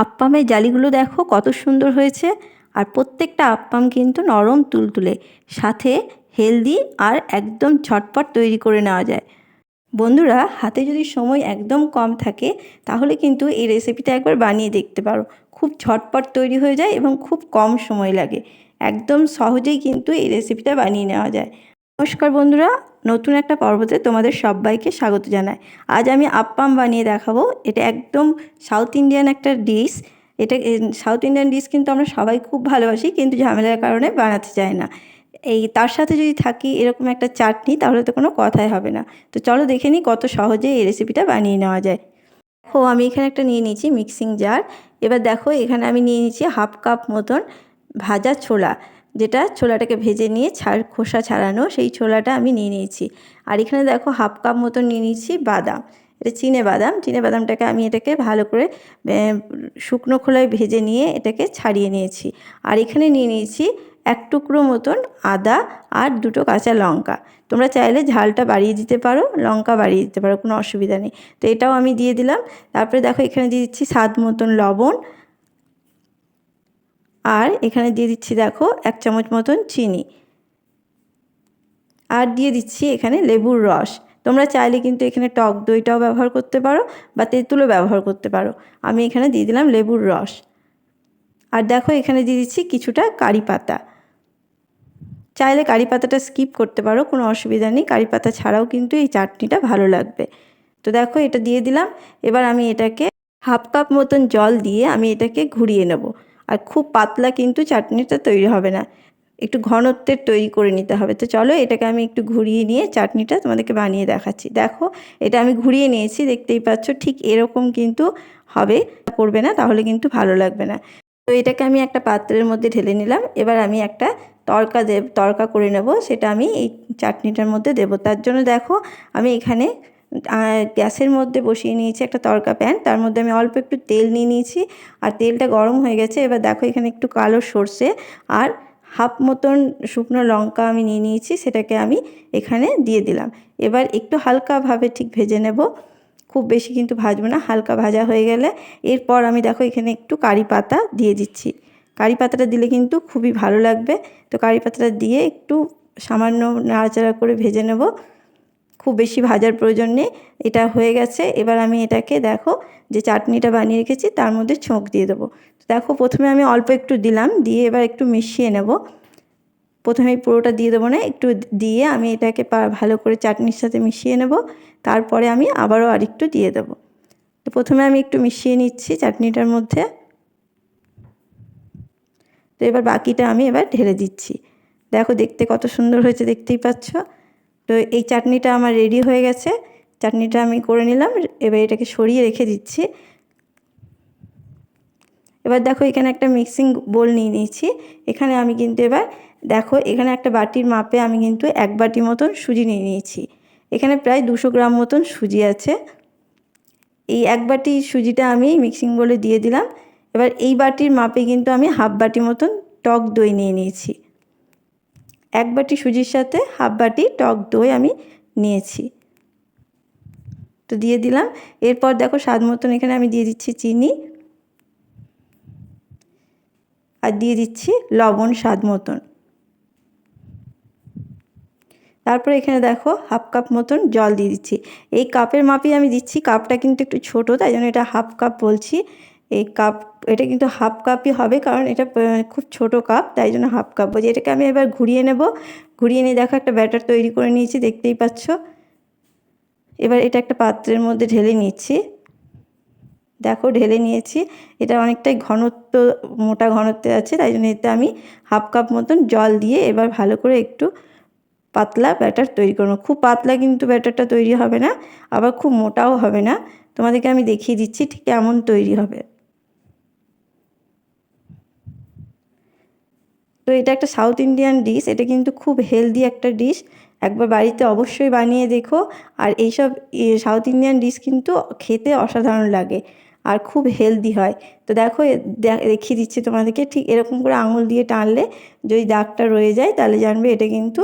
আপ্পামের জালিগুলো দেখো কত সুন্দর হয়েছে। আর প্রত্যেকটা আপ্পাম কিন্তু নরম তুলতুলে, সাথে হেলদি আর একদম ঝটপট তৈরি করে নেওয়া যায়। বন্ধুরা, হাতে যদি সময় একদম কম থাকে, তাহলে কিন্তু এই রেসিপিটা একবার বানিয়ে দেখতে পারো। খুব ঝটপট তৈরি হয়ে যায় এবং খুব কম সময় লাগে। একদম সহজেই কিন্তু এই রেসিপিটা বানিয়ে নেওয়া যায়। নমস্কার বন্ধুরা, নতুন একটা পর্বতে তোমাদের সবাইকে স্বাগত জানাই। আজ আমি আপ্পাম বানিয়ে দেখাবো। এটা একদম সাউথ ইন্ডিয়ান একটা ডিশ এটা সাউথ ইন্ডিয়ান ডিশ কিন্তু আমরা সবাই খুব ভালোবাসি, কিন্তু ঝামেলার কারণে বানাতে চাই না। এই, তার সাথে যদি থাকি এরকম একটা চাটনি, তাহলে তো কোনো কথাই হবে না। তো চলো দেখে নিই কত সহজে এই রেসিপিটা বানিয়ে নেওয়া যায়। দেখো, আমি এখানে একটা নিয়ে নিয়েছি মিক্সিং জার এবার দেখো, এখানে আমি নিয়ে নিয়েছি হাফ কাপ মতন ভাজা ছোলা। যেটা ছোলাটাকে ভেজে নিয়ে ছাড়, খোসা ছাড়ানো, সেই ছোলাটা আমি নিয়ে নিয়েছি। আর এখানে দেখো হাফ কাপ মতন নিয়ে নিয়েছি বাদাম। এটা চিনে বাদাম। চিনে বাদামটাকে আমি এটাকে ভালো করে শুকনো খোলায় ভেজে নিয়ে এটাকে ছাড়িয়ে নিয়েছি। আর এখানে নিয়ে নিয়েছি এক টুকরো মতন আদা আর দুটো কাঁচা লঙ্কা। তোমরা চাইলে ঝালটা বাড়িয়ে দিতে পারো, লঙ্কা বাড়িয়ে দিতে পারো, কোনো অসুবিধা নেই। তো এটাও আমি দিয়ে দিলাম। তারপরে দেখো এখানে দিয়ে দিচ্ছি স্বাদ মতন লবণ আর এখানে দিয়ে দিচ্ছি দেখো এক চামচ মতন চিনি। আর দিয়ে দিচ্ছি এখানে লেবুর রস। তোমরা চাইলে কিন্তু এখানে টক দইটাও ব্যবহার করতে পারো বা তেঁতুলও ব্যবহার করতে পারো। আমি এখানে দিয়ে দিলাম লেবুর রস। আর দেখো এখানে দিয়ে দিচ্ছি কিছুটা কারি পাতা। চাইলে কারি পাতাটা স্কিপ করতে পারো, কোনো অসুবিধা নেই। কারি পাতা ছাড়াও কিন্তু এই চাটনিটা ভালো লাগবে। তো দেখো এটা দিয়ে দিলাম। এবার আমি এটাকে হাফ কাপ মতন জল দিয়ে আমি এটাকে ঘুরিয়ে নেব। আর খুব পাতলা কিন্তু চাটনিটা তৈরি হবে না। একটু ঘনত্বের তৈরি করে নিতে হবে। তো চলো এটাকে আমি একটু ঘুরিয়ে নিয়ে চাটনিটা তোমাদেরকে বানিয়ে দেখাচ্ছি। দেখো, এটা আমি ঘুরিয়ে নিয়েছি, দেখতেই পাচ্ছ ঠিক এরকম কিন্তু হবে। করবে না, তাহলে কিন্তু ভালো লাগবে না। তো এটাকে আমি একটা পাত্রের মধ্যে ঢেলে নিলাম। এবার আমি একটা তরকা দেব, তরকা করে নেব। সেটা আমি এই চাটনিটার মধ্যে দেবো। তার জন্য দেখো, আমি এখানে গ্যাসের মধ্যে বসিয়ে নিয়েছি একটা তরকা প্যান। তার মধ্যে আমি অল্প একটু তেল নিয়ে নিয়েছি আর তেলটা গরম হয়ে গেছে। এবার দেখো এখানে একটু কালো সর্ষে আর হাফ মতন শুকনো লঙ্কা আমি নিয়ে নিয়েছি, সেটাকে আমি এখানে দিয়ে দিলাম। এবার একটু হালকাভাবে ঠিক ভেজে নেব। খুব বেশি কিন্তু ভাজবো না, হালকা ভাজা হয়ে গেলে। এরপর আমি দেখো এখানে একটু কারি পাতা দিয়ে দিচ্ছি। কারি পাতাটা দিলে কিন্তু খুবই ভালো লাগবে। তো কারি পাতাটা দিয়ে একটু সামান্য নাড়াচাড়া করে ভেজে নেব। খুব বেশি ভাজার প্রয়োজন নেই, এটা হয়ে গেছে। এবার আমি এটাকে দেখো যে চাটনিটা বানিয়ে রেখেছি, তার মধ্যে ছোঁক দিয়ে দেবো। দেখো প্রথমে আমি অল্প একটু দিলাম, দিয়ে এবার একটু মিশিয়ে নেব। প্রথমে পুরোটা দিয়ে দেবো না, একটু দিয়ে আমি এটাকে ভালো করে চাটনির সাথে মিশিয়ে নেব। তারপরে আমি আবারও আরেকটু দিয়ে দেবো। তো প্রথমে আমি একটু মিশিয়ে নিচ্ছি চাটনিটার মধ্যে। তো এবার বাকিটা আমি এবার ঢেলে দিচ্ছি। দেখো দেখতে কত সুন্দর হয়েছে, দেখতেই পাচ্ছ? তো এই চাটনিটা আমার রেডি হয়ে গেছে। চাটনিটা আমি করে নিলাম, এবার এটাকে সরিয়ে রেখে দিচ্ছি। এবার দেখো এখানে একটা মিক্সিং বোল নিয়ে নিয়েছি। এখানে আমি কিন্তু এবার দেখো এখানে একটা বাটির মাপে আমি কিন্তু এক বাটি মতন সুজি নিয়ে নিয়েছি। এখানে প্রায় দুশো গ্রাম মতন সুজি আছে। এই এক বাটি সুজিটা আমি মিক্সিং বোলে দিয়ে দিলাম। এবার এই বাটির মাপে কিন্তু আমি হাফ বাটি মতন টক দই নিয়ে নিয়েছি। এক বাটি সুজির সাথে হাফ বাটি টক দই আমি নিয়েছি। তো দিয়ে দিলাম। এরপর দেখো স্বাদ মতন এখানে আমি দিয়ে দিচ্ছি চিনি। আর দিয়ে দিচ্ছি লবণ স্বাদ মতন। তারপরে এখানে দেখো হাফ কাপ মতন জল দিয়ে দিচ্ছি। এই কাপের মাপই আমি দিচ্ছি। কাপটা কিন্তু একটু ছোট, তাই জন্য এটা হাফ কাপ বলছি। এই কাপ এটা কিন্তু হাফ কাপই হবে কারণ এটা খুব ছোট কাপ তাই জন্য হাফ কাপ বলছি। এটাকে আমি এবার ঘুরিয়ে নেব। ঘুরিয়ে নিয়ে দেখো একটা ব্যাটার তৈরি করে নিয়েছি, দেখতেই পাচ্ছ। এবার এটা একটা পাত্রের মধ্যে ঢেলে নিচ্ছি। দেখো ঢেলে নিয়েছি। এটা অনেকটাই ঘনত্ব, মোটা ঘনত্বে আছে, তাই জন্য এতে আমি হাফ কাপ মতন জল দিয়ে এবার ভালো করে একটু পাতলা ব্যাটার তৈরি করব। খুব পাতলা কিন্তু ব্যাটারটা তৈরি হবে না, আবার খুব মোটাও হবে না। তোমাদেরকে আমি দেখিয়ে দিচ্ছি ঠিক কেমন তৈরি হবে। তো এটা একটা সাউথ ইন্ডিয়ান ডিশ এটা কিন্তু খুব হেলদি একটা ডিশ একবার বাড়িতে অবশ্যই বানিয়ে দেখো। আর এইসব সাউথ ইন্ডিয়ান ডিশ কিন্তু খেতে অসাধারণ লাগে আর খুব হেলদি হয়। তো দেখো দেখিয়ে দিচ্ছি তোমাদেরকে। ঠিক এরকম করে আঙুল দিয়ে টানলে যদি দাগটা রয়ে যায়, তাহলে জানবে এটা কিন্তু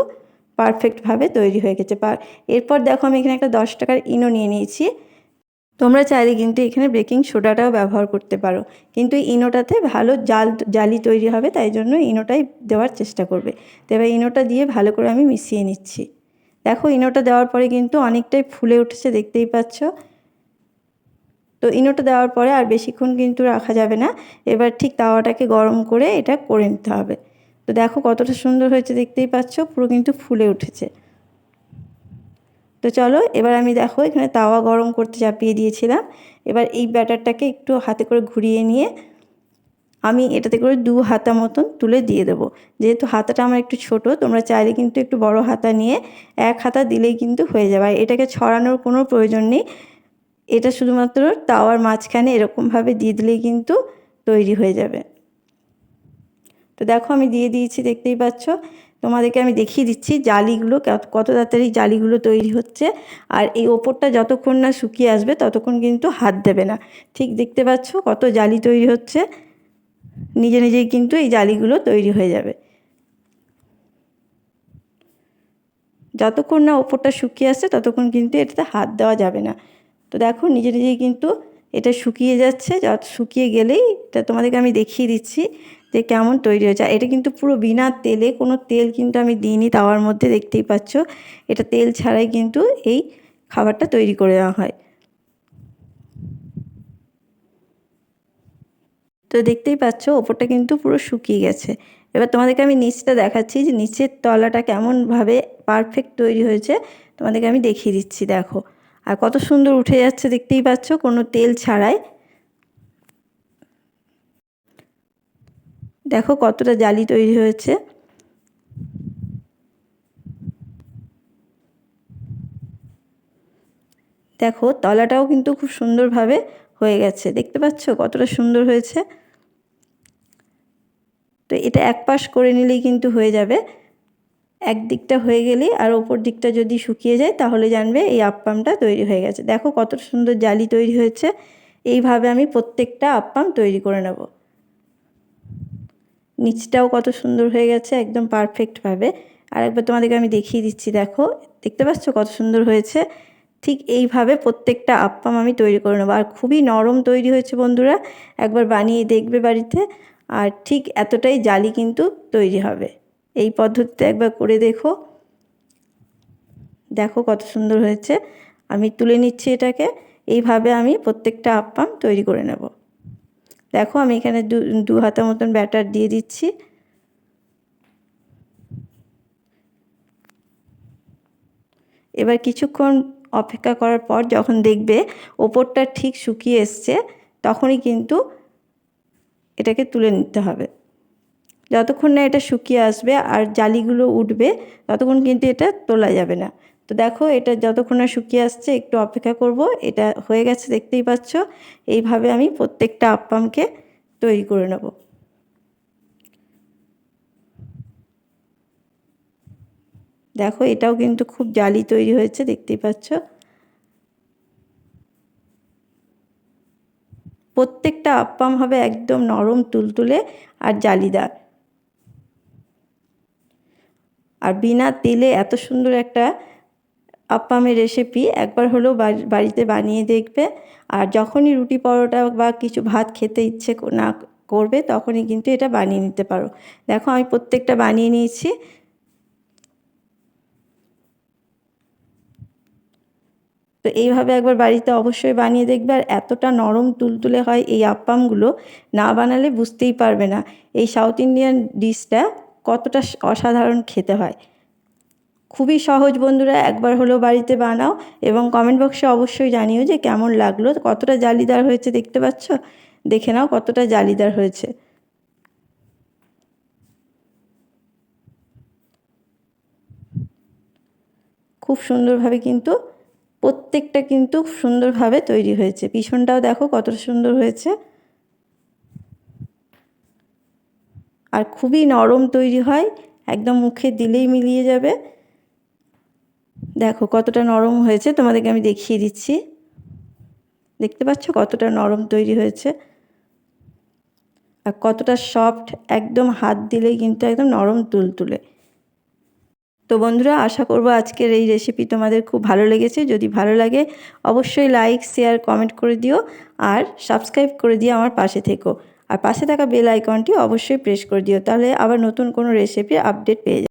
পারফেক্টভাবে তৈরি হয়ে গেছে। এরপর দেখো আমি এখানে একটা দশ টাকার ইনো নিয়ে নিয়েছি। তোমরা চাইলে কিন্তু এখানে বেকিং সোডাটাও ব্যবহার করতে পারো। কিন্তু ইনোটাতে ভালো জাল, জালি তৈরি হবে, তাই জন্য ইনোটাই দেওয়ার চেষ্টা করবে। তো এবার ইনোটা দিয়ে ভালো করে আমি মিশিয়ে নিচ্ছি। দেখো, ইনোটা দেওয়ার পরে কিন্তু অনেকটাই ফুলে উঠেছে, দেখতেই পাচ্ছ? তো ইনোটা দেওয়ার পরে আর বেশিক্ষণ কিন্তু রাখা যাবে না। এবার ঠিক তাওয়াটাকে গরম করে এটা করে নিতে হবে। তো দেখো কতটা সুন্দর হয়েছে, দেখতেই পাচ্ছ? পুরো কিন্তু ফুলে উঠেছে। তো চলো, এবার আমি দেখো এখানে তাওয়া গরম করতে চাপিয়ে দিয়েছিলাম। এবার এই ব্যাটারটাকে একটু হাতে করে ঘুরিয়ে নিয়ে আমি এটাতে করে দু হাতা মতন তুলে দিয়ে দেবো। যেহেতু হাতাটা আমার একটু ছোট, তোমরা চাইলে কিন্তু একটু বড় হাতা নিয়ে এক হাতা দিলেই কিন্তু হয়ে যাবে। আর এটাকে ছড়ানোর কোনো প্রয়োজন নেই। এটা শুধুমাত্র তাওয়ার মাঝখানে এরকমভাবে দিয়ে দিলেই কিন্তু তৈরি হয়ে যাবে। তো দেখো আমি দিয়ে দিয়েছি, দেখতেই পাচ্ছ? তোমাদেরকে আমি দেখিয়ে দিচ্ছি জালিগুলো, কত তাড়াতাড়ি জালিগুলো তৈরি হচ্ছে। আর এই ওপরটা যতক্ষণ না শুকিয়ে আসবে, ততক্ষণ কিন্তু হাত দেবে না। ঠিক দেখতে পাচ্ছ কত জালি তৈরি হচ্ছে? নিজে নিজেই কিন্তু এই জালিগুলো তৈরি হয়ে যাবে। যতক্ষণ না ওপরটা শুকিয়ে আসছে, ততক্ষণ কিন্তু এটাতে হাত দেওয়া যাবে না। তো দেখো নিজে নিজেই কিন্তু এটা শুকিয়ে যাচ্ছে। যত শুকিয়ে গেলেই এটা তোমাদেরকে আমি দেখিয়ে দিচ্ছি। যে কেমন তৈরি হয়েছে। এটা কিন্তু পুরো বিনা তেলে, কোনো তেল কিন্তু আমি দিইনি, তাওয়ার মধ্যে দেখতেই পাচ্ছ। এটা তেল ছাড়াই কিন্তু এই খাবারটা তৈরি করে দেওয়া হয়। তো দেখতেই পাচ্ছ, ওপরটা কিন্তু পুরো শুকিয়ে গেছে। এবার তোমাদেরকে আমি নিচটা দেখাচ্ছি যে নিচের তলাটা কেমনভাবে পারফেক্ট তৈরি হয়েছে। তোমাদেরকে আমি দেখিয়ে দিচ্ছি, দেখো। আর কত সুন্দর উঠে যাচ্ছে, দেখতেই পাচ্ছ, কোনো তেল ছাড়াই। দেখো কতটা জালি তৈরি হয়েছে। দেখো তলাটাও কিন্তু খুব সুন্দরভাবে হয়ে গেছে। দেখতে পাচ্ছ কতটা সুন্দর হয়েছে। তো এটা এক পাশ করে নিলেই কিন্তু হয়ে যাবে। এক দিকটা হয়ে গেলেই আর ওপর দিকটা যদি শুকিয়ে যায় তাহলে জানবে এই আপ্পামটা তৈরি হয়ে গেছে। দেখো কত সুন্দর জালি তৈরি হয়েছে। এইভাবে আমি প্রত্যেকটা আপ্পাম তৈরি করে নেব। নিচটাও কত সুন্দর হয়ে গেছে, একদম পারফেক্টভাবে আর একবার তোমাদেরকে আমি দেখিয়ে দিচ্ছি, দেখো, দেখতে পাচ্ছ কত সুন্দর হয়েছে? ঠিক এইভাবে প্রত্যেকটা আপ্পাম আমি তৈরি করে নেব। আর খুবই নরম তৈরি হয়েছে বন্ধুরা, একবার বানিয়ে দেখবে বাড়িতে। আর ঠিক এতটাই জালি কিন্তু তৈরি হবে। এই পদ্ধতিতে একবার করে দেখো। দেখো কত সুন্দর হয়েছে। আমি তুলে নিচ্ছি এটাকে। এইভাবে আমি প্রত্যেকটা আপ্পাম তৈরি করে নেব। দেখো আমি এখানে দু দু হাতা মতন ব্যাটার দিয়ে দিচ্ছি। এবার কিছুক্ষণ অপেক্ষা করার পর যখন দেখবে ওপরটা ঠিক শুকিয়ে এসছে, তখনই কিন্তু এটাকে তুলে নিতে হবে। যতক্ষণ না এটা শুকিয়ে আসবে আর জালিগুলো উঠবে, ততক্ষণ কিন্তু এটা তোলা যাবে না। তো দেখো, এটা যতক্ষণ না শুকিয়ে আসছে, একটু অপেক্ষা করব। এটা হয়ে গেছে, দেখতেই পাচ্ছ। এইভাবে আমি প্রত্যেকটা আপ্পামকে তৈরি করে নেব। দেখো, এটাও কিন্তু খুব জালি তৈরি হয়েছে, দেখতেই পাচ্ছ। প্রত্যেকটা আপ্পাম হবে একদম নরম, তুলতুলে আর জালিদার। আর বিনা তেলে এত সুন্দর একটা আপ্পামের রেসিপি একবার হলেও বাড়িতে বানিয়ে দেখবে। আর যখনই রুটি পরোটা বা কিছু ভাত খেতে ইচ্ছে না করবে, তখনই কিন্তু এটা বানিয়ে নিতে পারো। দেখো আমি প্রত্যেকটা বানিয়ে নিয়েছি। তো এইভাবে একবার বাড়িতে অবশ্যই বানিয়ে দেখবে। আর এতটা নরম তুলতুলে হয় এই আপ্পামগুলো, না বানালে বুঝতেই পারবে না। এই সাউথ ইন্ডিয়ান ডিশটা কতটা অসাধারণ খেতে হয়। খুবই সহজ বন্ধুরা, একবার হলেও বাড়িতে বানাও এবং কমেন্ট বক্সে অবশ্যই জানিও যে কেমন লাগল, কতটা জালিদার হয়েছে দেখতে পাচ্ছ? দেখে নাও কতটা জালিদার হয়েছে। খুব সুন্দরভাবে কিন্তু, প্রত্যেকটা কিন্তু সুন্দরভাবে তৈরি হয়েছে। পিছনটাও দেখো কতটা সুন্দর হয়েছে। আর খুবই নরম তৈরি হয়, একদম মুখে দিলেই মিলিয়ে যাবে। দেখো কতটা নরম হয়েছে, তোমাদেরকে আমি দেখিয়ে দিচ্ছি। দেখতে পাচ্ছ কতটা নরম তৈরি হয়েছে? আর কতটা সফট একদম হাত দিলেই কিন্তু একদম নরম তুলতুলে। তো বন্ধুরা, আশা করব আজকের এই রেসিপি তোমাদের খুব ভালো লেগেছে। যদি ভালো লাগে, অবশ্যই লাইক শেয়ার কমেন্ট করে দিও আর সাবস্ক্রাইব করে দিও আমার পাশে থেকো। আর পাশে থাকা বেল আইকনটি অবশ্যই প্রেস করে দিও, তাহলে আবার নতুন কোনো রেসিপির আপডেট পেয়ে